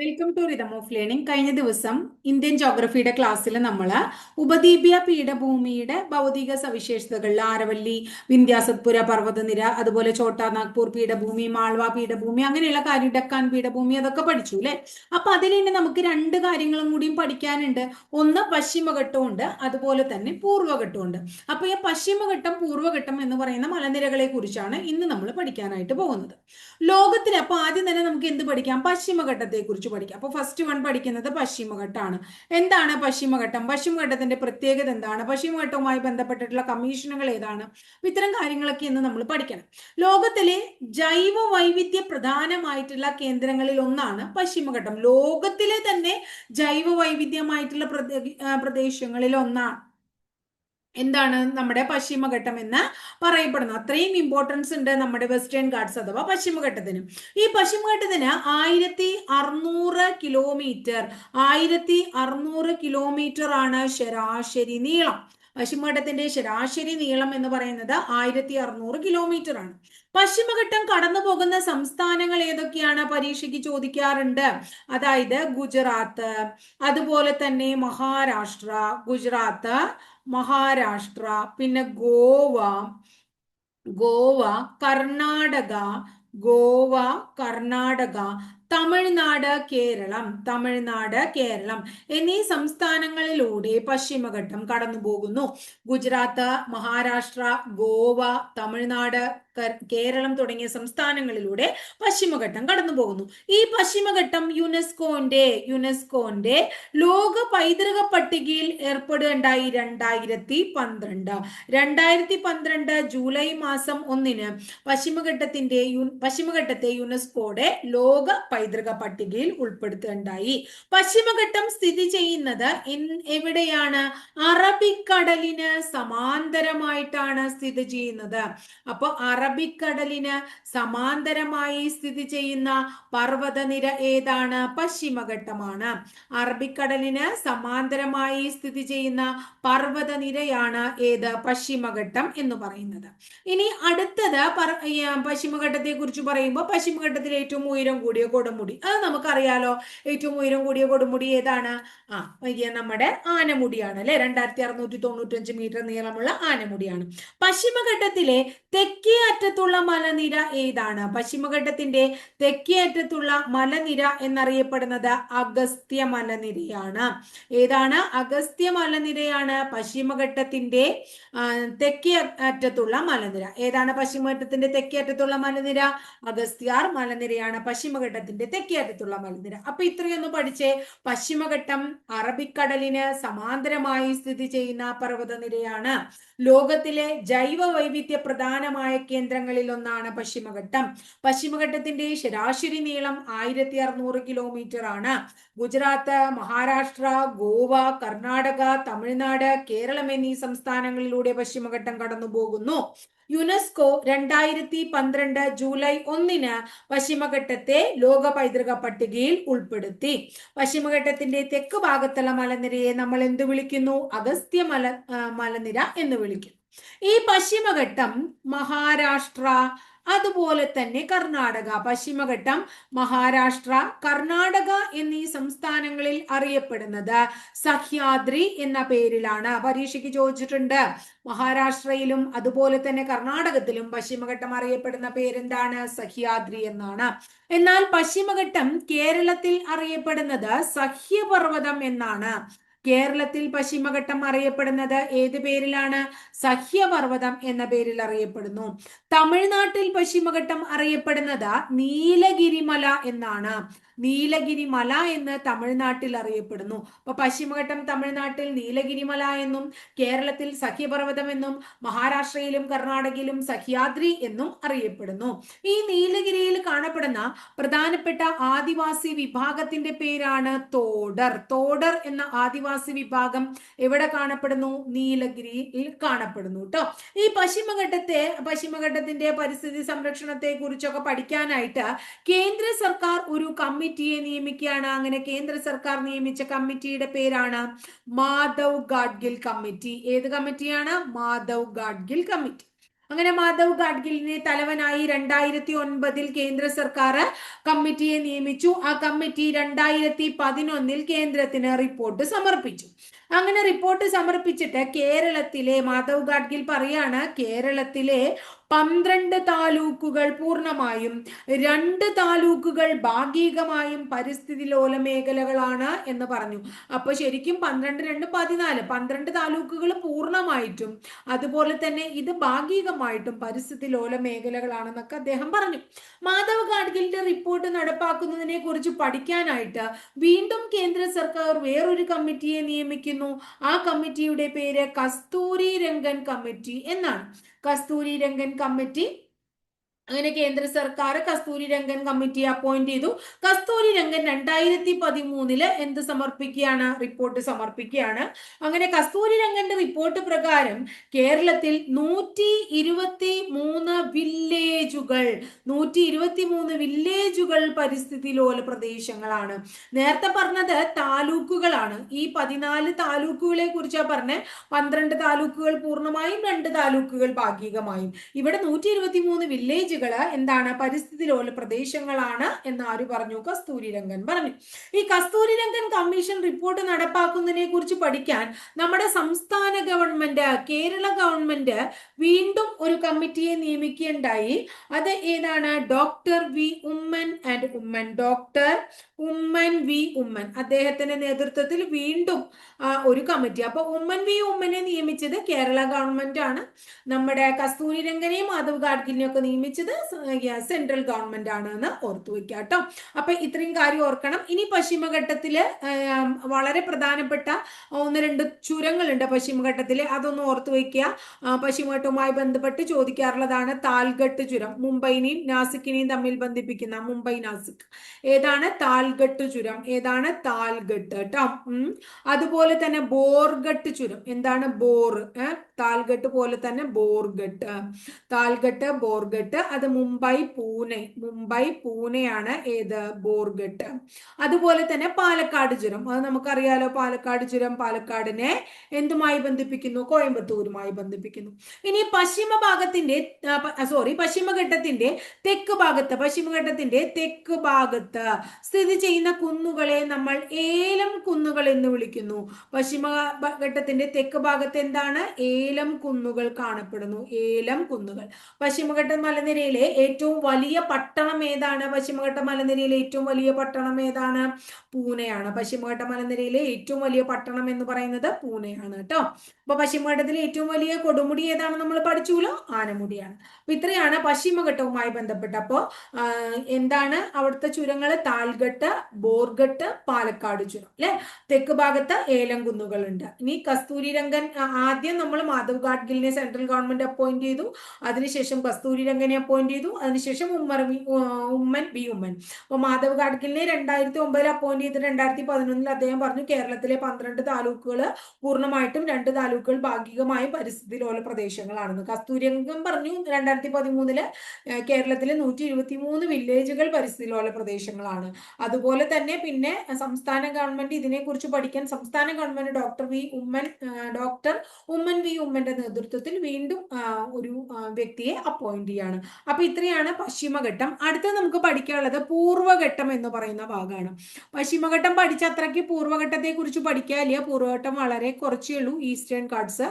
Welcome to rhythm of learning കഴിഞ്ഞ ദിവസം Indian ജോഗ്രഫിയുടെ ക്ലാസ്സിൽ നമ്മൾ ഉപദ്വീപീയ പീഠഭൂമിയുടെ ഭൗതിക സവിശേഷതകളിൽ ആരവല്ലി വിന്ധ്യാസത്പുര പർവതനിര അതുപോലെ ചോട്ടാ നാഗ്പൂർ പീഠഭൂമി മാൾവ പീഠഭൂമി അങ്ങനെയുള്ള കാര്യം ഡക്കാൻ പീഠഭൂമി അതൊക്കെ പഠിച്ചു അല്ലെ? അപ്പൊ അതിൽ തന്നെ നമുക്ക് രണ്ട് കാര്യങ്ങളും കൂടിയും പഠിക്കാനുണ്ട്. ഒന്ന് പശ്ചിമഘട്ടമുണ്ട് അതുപോലെ തന്നെ പൂർവഘട്ടമുണ്ട് അപ്പൊ ഈ പശ്ചിമഘട്ടം പൂർവഘട്ടം എന്ന് പറയുന്ന മലനിരകളെ കുറിച്ചാണ് ഇന്ന് നമ്മൾ പഠിക്കാനായിട്ട് പോകുന്നത്. ലോകത്തിൽ അപ്പൊ ആദ്യം തന്നെ നമുക്ക് എന്ത് പഠിക്കാം? പശ്ചിമഘട്ടത്തെ കുറിച്ച് പഠിക്കാം. അപ്പൊ ഫസ്റ്റ് വൺ പഠിക്കുന്നത് പശ്ചിമഘട്ടമാണ് എന്താണ് പശ്ചിമഘട്ടം? പശ്ചിമഘട്ടത്തിന്റെ പ്രത്യേകത എന്താണ്? പശ്ചിമഘട്ടവുമായി ബന്ധപ്പെട്ടിട്ടുള്ള കമ്മീഷനുകൾ ഏതാണ്? ഇത്തരം കാര്യങ്ങളൊക്കെ ഇന്ന് നമ്മൾ പഠിക്കണം. ലോകത്തിലെ ജൈവ വൈവിധ്യ പ്രധാനമായിട്ടുള്ള കേന്ദ്രങ്ങളിൽ ഒന്നാണ് പശ്ചിമഘട്ടം. ലോകത്തിലെ തന്നെ ജൈവ വൈവിധ്യമായിട്ടുള്ള പ്രദേശങ്ങളിൽ ഒന്നാണ് എന്താണ് നമ്മുടെ പശ്ചിമഘട്ടം എന്ന് പറയപ്പെടുന്നത് അത്രയും ഇമ്പോർട്ടൻസ് ഉണ്ട് നമ്മുടെ വെസ്റ്റേൺ ഗാർഡ്സ് അഥവാ പശ്ചിമഘട്ടത്തിന്. ഈ പശ്ചിമഘട്ടത്തിന് ആയിരത്തി അറുന്നൂറ് കിലോമീറ്റർ ആയിരത്തി അറുന്നൂറ് കിലോമീറ്റർ ആണ് ശരാശരി നീളം. പശ്ചിമഘട്ടത്തിന്റെ ശരാശരി നീളം എന്ന് പറയുന്നത് ആയിരത്തി അറുന്നൂറ് കിലോമീറ്റർ ആണ്. പശ്ചിമഘട്ടം കടന്നു പോകുന്ന സംസ്ഥാനങ്ങൾ ഏതൊക്കെയാണ്? പരീക്ഷയ്ക്ക് ചോദിക്കാറുണ്ട്. അതായത് ഗുജറാത്ത് അതുപോലെ തന്നെ മഹാരാഷ്ട്ര ഗുജറാത്ത് മഹാരാഷ്ട്ര പിന്നെ ഗോവ ഗോവ കർണാടക ഗോവ കർണാടക തമിഴ്നാട് കേരളം തമിഴ്നാട് കേരളം എന്നീ സംസ്ഥാനങ്ങളിലൂടെ പശ്ചിമഘട്ടം കടന്നു പോകുന്നു ഗുജറാത്ത് മഹാരാഷ്ട്ര ഗോവ തമിഴ്നാട് കേരളം തുടങ്ങിയ സംസ്ഥാനങ്ങളിലൂടെ പശ്ചിമഘട്ടം കടന്നു പോകുന്നു ഈ പശ്ചിമഘട്ടം യുനെസ്കോന്റെ യുനെസ്കോന്റെ ലോക പൈതൃക പട്ടികയിൽ ഏർപ്പെടുകയുണ്ടായി രണ്ടായിരത്തി പന്ത്രണ്ട് രണ്ടായിരത്തി പന്ത്രണ്ട് ജൂലൈ മാസം ഒന്നിന് പശ്ചിമഘട്ടത്തിന്റെ പശ്ചിമഘട്ടത്തെ യുനെസ്കോയുടെ ലോക പൈതൃക പട്ടികയിൽ ഉൾപ്പെടുത്തുകയുണ്ടായി പശ്ചിമഘട്ടം സ്ഥിതി ചെയ്യുന്നത് എവിടെയാണ്? അറബിക്കടലിന് സമാന്തരമായിട്ടാണ് സ്ഥിതി ചെയ്യുന്നത്. അപ്പൊ അറബിക്കടലിന് സമാന്തരമായി സ്ഥിതി ചെയ്യുന്ന പർവതനിര ഏതാണ്? പശ്ചിമഘട്ടമാണ്. അറബിക്കടലിന് സമാന്തരമായി സ്ഥിതി ചെയ്യുന്ന പർവതനിരയാണ് ഏത്? പശ്ചിമഘട്ടം എന്ന് പറയുന്നത്. ഇനി അടുത്തത് പശ്ചിമഘട്ടത്തെ കുറിച്ച് പറയുമ്പോൾ പശ്ചിമഘട്ടത്തിൽ ഏറ്റവും ഉയരം കൂടിയ കൊടുമുടി. അത് നമുക്കറിയാലോ. ഏറ്റവും ഉയരം കൂടിയ കൊടുമുടി ഏതാണ്? ആ നമ്മുടെ ആനമുടിയാണ് അല്ലെ? രണ്ടായിരത്തി അറുന്നൂറ്റി തൊണ്ണൂറ്റഞ്ച് മീറ്റർ നീളമുള്ള ആനമുടിയാണ്. പശ്ചിമഘട്ടത്തിലെ തെക്കേ അറ്റത്തുള്ള മലനിര ഏതാണ്? പശ്ചിമഘട്ടത്തിന്റെ തെക്കേ അറ്റത്തുള്ള മലനിര എന്നറിയപ്പെടുന്നത് അഗസ്ത്യ മലനിരയാണ്. ഏതാണ്? അഗസ്ത്യ മലനിരയാണ് പശ്ചിമഘട്ടത്തിന്റെ തെക്കേ അറ്റത്തുള്ള മലനിര. ഏതാണ് പശ്ചിമഘട്ടത്തിന്റെ തെക്കേ അറ്റത്തുള്ള മലനിര? അഗസ്ത്യാർ മലനിരയാണ് പശ്ചിമഘട്ടത്തിന്റെ തെക്കേ അറ്റത്തുള്ള മലനിര. അപ്പൊ ഇത്രയൊന്ന് പഠിച്ചേ. പശ്ചിമഘട്ടം അറബിക്കടലിന് സമാന്തരമായി സ്ഥിതി ചെയ്യുന്ന പർവതനിരയാണ്. ലോകത്തിലെ ജൈവ വൈവിധ്യ പ്രധാനമായ കേന്ദ്രങ്ങളിൽ ഒന്നാണ് പശ്ചിമഘട്ടം. പശ്ചിമഘട്ടത്തിന്റെ ശരാശരി നീളം ആയിരത്തി അറുന്നൂറ് കിലോമീറ്റർ ആണ്. ഗുജറാത്ത് മഹാരാഷ്ട്ര ഗോവ കർണാടക തമിഴ്നാട് കേരളം എന്നീ സംസ്ഥാനങ്ങളിലൂടെ പശ്ചിമഘട്ടം കടന്നു പോകുന്നു യുനെസ്കോ രണ്ടായിരത്തി പന്ത്രണ്ട് ജൂലൈ ഒന്നിന് പശ്ചിമഘട്ടത്തെ ലോക പൈതൃക പട്ടികയിൽ ഉൾപ്പെടുത്തി. പശ്ചിമഘട്ടത്തിന്റെ തെക്ക് ഭാഗത്തുള്ള മലനിരയെ നമ്മൾ എന്ത് വിളിക്കുന്നു? അഗസ്ത്യ മല മലനിര എന്ന് വിളിക്കുന്നു. ഈ പശ്ചിമഘട്ടം മഹാരാഷ്ട്ര അതുപോലെ തന്നെ കർണാടക പശ്ചിമഘട്ടം മഹാരാഷ്ട്ര കർണാടക എന്നീ സംസ്ഥാനങ്ങളിൽ അറിയപ്പെടുന്നത് സഹ്യാദ്രി എന്ന പേരിലാണ്. പരീക്ഷയ്ക്ക് ചോദിച്ചിട്ടുണ്ട്. മഹാരാഷ്ട്രയിലും അതുപോലെ തന്നെ കർണാടകത്തിലും പശ്ചിമഘട്ടം അറിയപ്പെടുന്ന പേരെന്താണ്? സഹ്യാദ്രി എന്നാണ്. എന്നാൽ പശ്ചിമഘട്ടം കേരളത്തിൽ അറിയപ്പെടുന്നത് സഹ്യപർവതം എന്നാണ്. കേരളത്തിൽ പശ്ചിമഘട്ടം അറിയപ്പെടുന്നത് ഏത് പേരിലാണ്? സഹ്യപർവതം എന്ന പേരിൽ അറിയപ്പെടുന്നു. തമിഴ്നാട്ടിൽ പശ്ചിമഘട്ടം അറിയപ്പെടുന്നത് നീലഗിരിമല എന്നാണ്. നീലഗിരിമല എന്ന് തമിഴ്നാട്ടിൽ അറിയപ്പെടുന്നു. അപ്പൊ പശ്ചിമഘട്ടം തമിഴ്നാട്ടിൽ നീലഗിരിമല എന്നും കേരളത്തിൽ സഖ്യപർവതം എന്നും മഹാരാഷ്ട്രയിലും കർണാടകയിലും സഹ്യാദ്രി എന്നും അറിയപ്പെടുന്നു. ഈ നീലഗിരിയിൽ കാണപ്പെടുന്ന പ്രധാനപ്പെട്ട ആദിവാസി വിഭാഗത്തിന്റെ പേരാണ് തോടർ. തോടർ എന്ന ആദിവാസി വിഭാഗം എവിടെ കാണപ്പെടുന്നു? നീലഗിരിയിൽ കാണപ്പെടുന്നു കേട്ടോ ഈ പശ്ചിമഘട്ടത്തെ പശ്ചിമഘട്ടത്തിന്റെ പരിസ്ഥിതി സംരക്ഷണത്തെ കുറിച്ചൊക്കെ പഠിക്കാനായിട്ട് കേന്ദ്ര സർക്കാർ ഒരു കമ്മിറ്റി കമ്മിറ്റിയെ നിയമിക്കുകയാണ്. അങ്ങനെ കേന്ദ്ര സർക്കാർ നിയമിച്ച കമ്മിറ്റിയുടെ പേരാണ് മാധവ് ഗാഡ്ഗിൽ കമ്മിറ്റി. ഏത് കമ്മിറ്റിയാണ്? മാധവ് ഗാഡ്ഗിൽ കമ്മിറ്റി. അങ്ങനെ മാധവ് ഗാഡ്ഗിലിനെ തലവനായി രണ്ടായിരത്തി ഒൻപതിൽ കേന്ദ്ര സർക്കാർ കമ്മിറ്റിയെ നിയമിച്ചു. ആ കമ്മിറ്റി രണ്ടായിരത്തി പതിനൊന്നിൽ കേന്ദ്രത്തിന് റിപ്പോർട്ട് സമർപ്പിച്ചു. അങ്ങനെ റിപ്പോർട്ട് സമർപ്പിച്ചിട്ട് കേരളത്തിലെ മാധവ് ഗാഡ്ഗിൽ പറയാണ് കേരളത്തിലെ പന്ത്രണ്ട് താലൂക്കുകൾ പൂർണമായും രണ്ട് താലൂക്കുകൾ ഭാഗികമായും പരിസ്ഥിതി ലോല മേഖലകളാണ് എന്ന് പറഞ്ഞു. അപ്പൊ ശരിക്കും പന്ത്രണ്ട് രണ്ട് പതിനാല് പന്ത്രണ്ട് താലൂക്കുകൾ പൂർണമായിട്ടും അതുപോലെ തന്നെ ഇത് ഭാഗികമായിട്ടും പരിസ്ഥിതി ലോല മേഖലകളാണെന്നൊക്കെ അദ്ദേഹം പറഞ്ഞു. മാധവ് ഗാഡ്ഗിലിന്റെ റിപ്പോർട്ട് നടപ്പാക്കുന്നതിനെ കുറിച്ച് പഠിക്കാനായിട്ട് വീണ്ടും കേന്ദ്ര സർക്കാർ വേറൊരു കമ്മിറ്റിയെ നിയമിക്കുന്നു. ആ കമ്മിറ്റിയുടെ പേര് കസ്തൂരി രംഗൻ കമ്മിറ്റി എന്നാണ്. കസ്തൂരി രംഗൻ കമ്മിറ്റി അങ്ങനെ കേന്ദ്ര സർക്കാർ കസ്തൂരി രംഗൻ കമ്മിറ്റി അപ്പോയിന്റ് ചെയ്തു. കസ്തൂരി രംഗൻ രണ്ടായിരത്തി പതിമൂന്നിൽ എന്ത് സമർപ്പിക്കുകയാണ്? റിപ്പോർട്ട് സമർപ്പിക്കുകയാണ്. അങ്ങനെ കസ്തൂരി രംഗന്റെ റിപ്പോർട്ട് പ്രകാരം കേരളത്തിൽ നൂറ്റി ഇരുപത്തി മൂന്ന് വില്ലേജുകൾ നൂറ്റി ഇരുപത്തി മൂന്ന് വില്ലേജുകൾ പരിസ്ഥിതി ലോല പ്രദേശങ്ങളാണ്. നേരത്തെ പറഞ്ഞത് താലൂക്കുകളാണ്. ഈ പതിനാല് താലൂക്കുകളെ കുറിച്ചാണ് പറഞ്ഞത് പന്ത്രണ്ട് താലൂക്കുകൾ പൂർണമായും രണ്ട് താലൂക്കുകൾ ഭാഗികമായും. ഇവിടെ നൂറ്റി ഇരുപത്തി മൂന്ന് വില്ലേജുകൾ എന്താണ്? പരിസ്ഥിതി ലോല പ്രദേശങ്ങളാണ് എന്ന് ആര് പറഞ്ഞു? കസ്തൂരിരംഗൻ പറഞ്ഞു. ഈ കസ്തൂരിരംഗൻ കമ്മീഷൻ റിപ്പോർട്ട് നടപ്പാക്കുന്നതിനെ കുറിച്ച് പഠിക്കാൻ നമ്മുടെ സംസ്ഥാന ഗവൺമെന്റ് കേരള ഗവൺമെന്റ് വീണ്ടും ഒരു കമ്മിറ്റിയെ നിയമിക്കുകയുണ്ടായി. അത് ഏതാണ്? Doctor V Oommen and Oommen. Doctor Oommen V Oommen. അദ്ദേഹത്തിന്റെ നേതൃത്വത്തിൽ വീണ്ടും ഒരു കമ്മിറ്റി. അപ്പൊ ഉമ്മൻ വി ഉമ്മനെ നിയമിച്ചത് കേരള ഗവൺമെന്റ് ആണ്. നമ്മുടെ കസ്തൂരിരംഗനെയും മാധവ് ഗാഡ്ഗിലിനെയും ഒക്കെ നിയമിച്ചത് സ- സെൻട്രൽ ഗവൺമെന്റ് ആണ് എന്ന് ഓർത്തു വെക്കുക കേട്ടോ അപ്പൊ ഇത്രയും കാര്യം ഓർക്കണം. ഇനി പശ്ചിമഘട്ടത്തിൽ വളരെ പ്രധാനപ്പെട്ട ഒന്ന് രണ്ട് ചുരങ്ങളുണ്ട് പശ്ചിമഘട്ടത്തിൽ. അതൊന്ന് ഓർത്തു വെക്കുക പശ്ചിമഘട്ടവുമായി ബന്ധപ്പെട്ട് ചോദിക്കാറുള്ളതാണ് താൽഘട്ട് ചുരം. മുംബൈനെയും നാസിക്കിനെയും തമ്മിൽ ബന്ധിപ്പിക്കുന്ന മുംബൈ നാസിക്. ഏതാണ് താൽഘട്ട് ചുരം? ഏതാണ് താൽഘട്ട് കേട്ടോ അതുപോലെ തന്നെ ബോർഗട്ട് ചുരം. എന്താണ് ബോർ? താൽഘട്ട് പോലെ തന്നെ ബോർഗട്ട് താൽഘട്ട് ബോർഗട്ട് അത് മുംബൈ പൂനെ മുംബൈ പൂനെയാണ് ഏത്? ബോർഗട്ട്. അതുപോലെ തന്നെ പാലക്കാട് ചുരം. അത് നമുക്കറിയാലോ പാലക്കാട് ചുരം പാലക്കാടിനെ എന്തുമായി ബന്ധിപ്പിക്കുന്നു? കോയമ്പത്തൂരുമായി ബന്ധിപ്പിക്കുന്നു. ഇനി പശ്ചിമ ഭാഗത്തിന്റെ സോറി പശ്ചിമഘട്ടത്തിന്റെ തെക്ക് ഭാഗത്ത് പശ്ചിമഘട്ടത്തിന്റെ തെക്ക് ഭാഗത്ത് സ്ഥിതി ചെയ്യുന്ന കുന്നുകളെ നമ്മൾ ഏലം കുന്നുകൾ എന്ന് വിളിക്കുന്നു. പശ്ചിമഘട്ടത്തിന്റെ തെക്ക് ഭാഗത്ത് എന്താണ്? ഏലം കുന്നുകൾ കാണപ്പെടുന്നു. ഏലം കുന്നുകൾ. പശ്ചിമഘട്ടം പശ്ചിമഘട്ട മലനിരയിലെ ഏറ്റവും വലിയ പട്ടണം ഏതാണ്? പശ്ചിമഘട്ട മലനിരയിലെ ഏറ്റവും വലിയ പട്ടണം ഏതാണ്? പൂനെയാണ്. പശ്ചിമഘട്ട മലനിരയിലെ ഏറ്റവും വലിയ പട്ടണം എന്ന് പറയുന്നത് പൂനെയാണ് കേട്ടോ. അപ്പൊ പശ്ചിമഘട്ടത്തിലെ ഏറ്റവും വലിയ കൊടുമുടി ഏതാണ് നമ്മൾ പഠിച്ചുല്ലോ ആനമുടിയാണ്. അപ്പൊ ഇത്രയാണ് പശ്ചിമഘട്ടവുമായി ബന്ധപ്പെട്ട്. അപ്പോ എന്താണ് അവിടുത്തെ ചുരങ്ങൾ താൽഘട്ട് ബോർഘട്ട് പാലക്കാട് ചുരം അല്ലെ? തെക്ക് ഭാഗത്ത് ഏലം ഉണ്ട്. ഇനി കസ്തൂരി രംഗൻ ആദ്യം നമ്മൾ മാധവ് ഗാഡ്ഗിലിനെ സെൻട്രൽ ഗവൺമെന്റ് അപ്പോയിന്റ് ചെയ്തു. അതിനുശേഷം കസ്തൂരി രംഗനെ അപ്പോയിന്റ് ചെയ്തു. അതിനുശേഷം ഉമ്മർമി ഉമ്മൻ ബി ഉമ്മൻ. അപ്പൊ മാധവ് ഗാഡ്ഗിലിനെ രണ്ടായിരത്തി ഒമ്പതിൽ അപ്പോയിന്റ് ചെയ്ത് രണ്ടായിരത്തി പതിനൊന്നിൽ അദ്ദേഹം പറഞ്ഞു കേരളത്തിലെ പന്ത്രണ്ട് താലൂക്കുകൾ പൂർണമായിട്ടും രണ്ട് താലൂക്കുകൾ ഭാഗികമായും പരിസ്ഥിതി ലോല പ്രദേശങ്ങളാണെന്ന്. കസ്തൂരിയംഗം പറഞ്ഞു രണ്ടായിരത്തി പതിമൂന്നിൽ കേരളത്തിലെ നൂറ്റി ഇരുപത്തി മൂന്ന് വില്ലേജുകൾ പരിസ്ഥിതി ലോല പ്രദേശങ്ങളാണ്. അതുപോലെ തന്നെ പിന്നെ സംസ്ഥാന ഗവൺമെന്റ് ഇതിനെക്കുറിച്ച് പഠിക്കാൻ സംസ്ഥാന government doctor V Oommen doctor Oommen V ഉമ്മന്റെ നേതൃത്വത്തിൽ വീണ്ടും ഒരു വ്യക്തിയെ അപ്പോയിന്റ് ചെയ്യാണ്. അപ്പൊ ഇത്രയാണ് പശ്ചിമഘട്ടം. അടുത്ത നമുക്ക് പഠിക്കാനുള്ളത് പൂർവഘട്ടം എന്ന് പറയുന്ന ഭാഗമാണ് പശ്ചിമഘട്ടം പഠിച്ച അത്രയ്ക്ക് പൂർവഘട്ടത്തെ കുറിച്ച് പഠിക്കാനില്ല പൂർവഘട്ടം വളരെ കുറച്ചേ ഉള്ളൂ ഈസ്റ്റേൺ കാർഡ്സ്.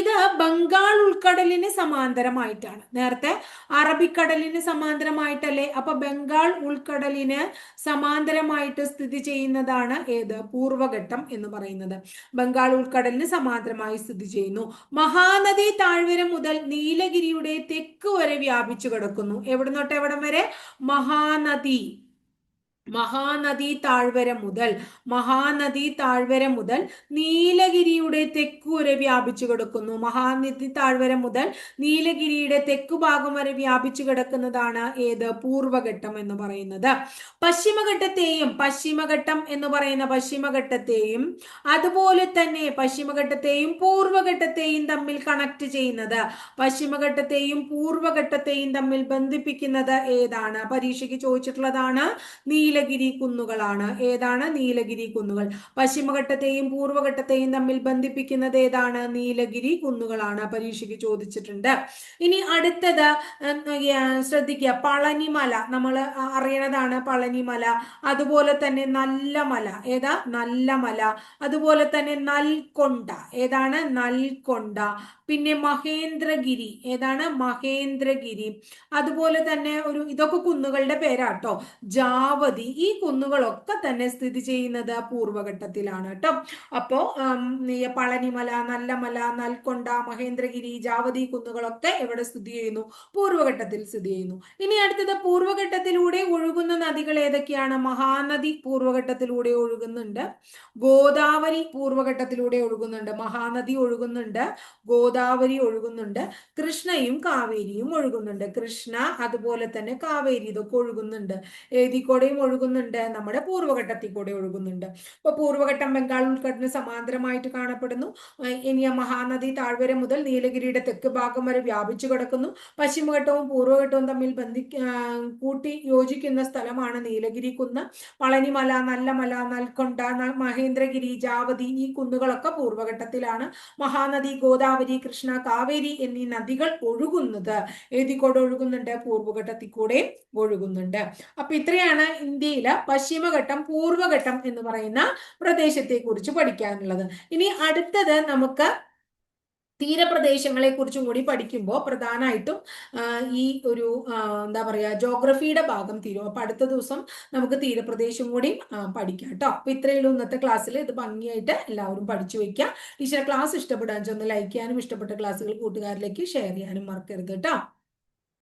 ഇത് ബംഗാൾ ഉൾക്കടലിന് സമാന്തരമായിട്ടാണ്. നേരത്തെ അറബിക്കടലിന് സമാന്തരമായിട്ടല്ലേ? അപ്പൊ ബംഗാൾ ഉൾക്കടലിന് സമാന്തരമായിട്ട് സ്ഥിതി ചെയ്യുന്നതാണ് ഏത്? പൂർവഘട്ടം എന്ന് പറയുന്നത്. ബംഗാൾ ഉൾക്കടലിന് സമാന്തരമായി സ്ഥിതി ചെയ്യുന്നു. മഹാനദി താഴ്വര മുതൽ നീലഗിരിയുടെ തെക്ക് വരെ വ്യാപിച്ചു കിടക്കുന്നു. എവിടെ എവിടം വരെ? മഹാനദി. മഹാനദി താഴ്വര മുതൽ മഹാനദി താഴ്വര മുതൽ നീലഗിരിയുടെ തെക്കു വരെ വ്യാപിച്ചു കിടക്കുന്നു. മഹാനദി താഴ്വര മുതൽ നീലഗിരിയുടെ തെക്കു ഭാഗം വരെ വ്യാപിച്ചു കിടക്കുന്നതാണ് ഏത്? പൂർവഘട്ടം എന്ന് പറയുന്നത്. പശ്ചിമഘട്ടത്തെയും പശ്ചിമഘട്ടം എന്ന് പറയുന്ന പശ്ചിമഘട്ടത്തെയും അതുപോലെ തന്നെ പശ്ചിമഘട്ടത്തെയും പൂർവഘട്ടത്തെയും തമ്മിൽ കണക്ട് ചെയ്യുന്നത്. പശ്ചിമഘട്ടത്തെയും പൂർവഘട്ടത്തെയും തമ്മിൽ ബന്ധിപ്പിക്കുന്നത് ഏതാണ്? പരീക്ഷയ്ക്ക് ചോദിച്ചിട്ടുള്ളതാണ്. നീല നീലഗിരി കുന്നുകളാണ് ഏതാണ് നീലഗിരി കുന്നുകൾ പശ്ചിമഘട്ടത്തെയും പൂർവഘട്ടത്തെയും തമ്മിൽ ബന്ധിപ്പിക്കുന്നത് ഏതാണ്? നീലഗിരി കുന്നുകളാണ് പരീക്ഷയ്ക്ക് ചോദിച്ചിട്ടുണ്ട്. ഇനി അടുത്തത് ശ്രദ്ധിക്കുക. പളനിമല. നമ്മൾ അറിയണതാണ് പളനിമല. അതുപോലെ തന്നെ നല്ല മല ഏതാ? നല്ല മല അതുപോലെ തന്നെ നൽകൊണ്ട ഏതാണ്? നൽകൊണ്ട പിന്നെ മഹേന്ദ്രഗിരി. ഏതാണ്? മഹേന്ദ്രഗിരി. അതുപോലെ തന്നെ ഒരു ഇതൊക്കെ കുന്നുകളുടെ പേരാട്ടോ. ജാവതി ഈ കുന്നുകളൊക്കെ തന്നെ സ്ഥിതി ചെയ്യുന്നത് പൂർവഘട്ടത്തിലാണ് കേട്ടോ. അപ്പോ പളനിമല നല്ലമല നൽകൊണ്ട മഹേന്ദ്രഗിരി ജാവതി കുന്നുകളൊക്കെ എവിടെ സ്ഥിതി ചെയ്യുന്നു. പൂർവഘട്ടത്തിൽ സ്ഥിതി ചെയ്യുന്നു. ഇനി അടുത്തത് പൂർവഘട്ടത്തിലൂടെ ഒഴുകുന്ന നദികൾ ഏതൊക്കെയാണ്? മഹാനദി പൂർവഘട്ടത്തിലൂടെ ഒഴുകുന്നുണ്ട്. ഗോദാവരി പൂർവഘട്ടത്തിലൂടെ ഒഴുകുന്നുണ്ട്. മഹാനദി ഒഴുകുന്നുണ്ട്. ഗോദാവരി ഒഴുകുന്നുണ്ട്. കൃഷ്ണയും കാവേരിയും ഒഴുകുന്നുണ്ട്. കൃഷ്ണ അതുപോലെ തന്നെ കാവേരി ഇതൊക്കെ ഒഴുകുന്നുണ്ട്. ഏതി കൂടെയും ഒഴുകുന്നുണ്ട്. നമ്മുടെ പൂർവഘട്ടത്തിൽ കൂടെ ഒഴുകുന്നുണ്ട്. ഇപ്പൊ പൂർവഘട്ടം ബംഗാൾ ഉൾക്കടലിന് സമാന്തരമായിട്ട് കാണപ്പെടുന്നു. ഇനി മഹാനദി താഴ്വര മുതൽ നീലഗിരിയുടെ തെക്ക് ഭാഗം വരെ വ്യാപിച്ചു കിടക്കുന്നു. പശ്ചിമഘട്ടവും പൂർവഘട്ടവും തമ്മിൽ ബന്ധി കൂട്ടി യോജിക്കുന്ന സ്ഥലമാണ് നീലഗിരി കുന്ന്. പളനിമല നല്ലമല നൽകൊണ്ട മഹേന്ദ്രഗിരി ജാവതി ഈ കുന്നുകളൊക്കെ പൂർവഘട്ടത്തിലാണ്. മഹാനദി ഗോദാവരി കൃഷ്ണ കാവേരി എന്നീ നദികൾ ഒഴുകുന്നത്. എഴുതിക്കോട് കൂടെ ഒഴുകുന്നുണ്ട് പൂർവഘട്ടത്തിൽ കൂടെ ഒഴുകുന്നുണ്ട്. അപ്പൊ ഇത്രയാണ് ഇന്ത്യയിലെ പശ്ചിമഘട്ടം പൂർവഘട്ടം എന്ന് പറയുന്ന പ്രദേശത്തെ കുറിച്ച് പഠിക്കാനുള്ളത്. ഇനി അടുത്തത് നമുക്ക് തീരപ്രദേശങ്ങളെ കുറിച്ചും കൂടി പഠിക്കുമ്പോൾ പ്രധാനമായിട്ടും ഈ ഒരു എന്താ പറയുക ജോഗ്രഫിയുടെ ഭാഗം തീരും. അപ്പൊ അടുത്ത ദിവസം നമുക്ക് തീരപ്രദേശം കൂടി പഠിക്കാം കേട്ടോ. അപ്പൊ ഇത്രയുള്ളൂ ഇന്നത്തെ ക്ലാസ്സിൽ. ഇത് ഭംഗിയായിട്ട് എല്ലാവരും പഠിച്ചു വെക്കുക ടീച്ചറെ ക്ലാസ് ഇഷ്ടപ്പെടാൻ ഒന്ന് ലൈക്ക് ചെയ്യാനും ഇഷ്ടപ്പെട്ട ക്ലാസ്സുകൾ കൂട്ടുകാരിലേക്ക് ഷെയർ ചെയ്യാനും മറക്കരുത് കേട്ടോ.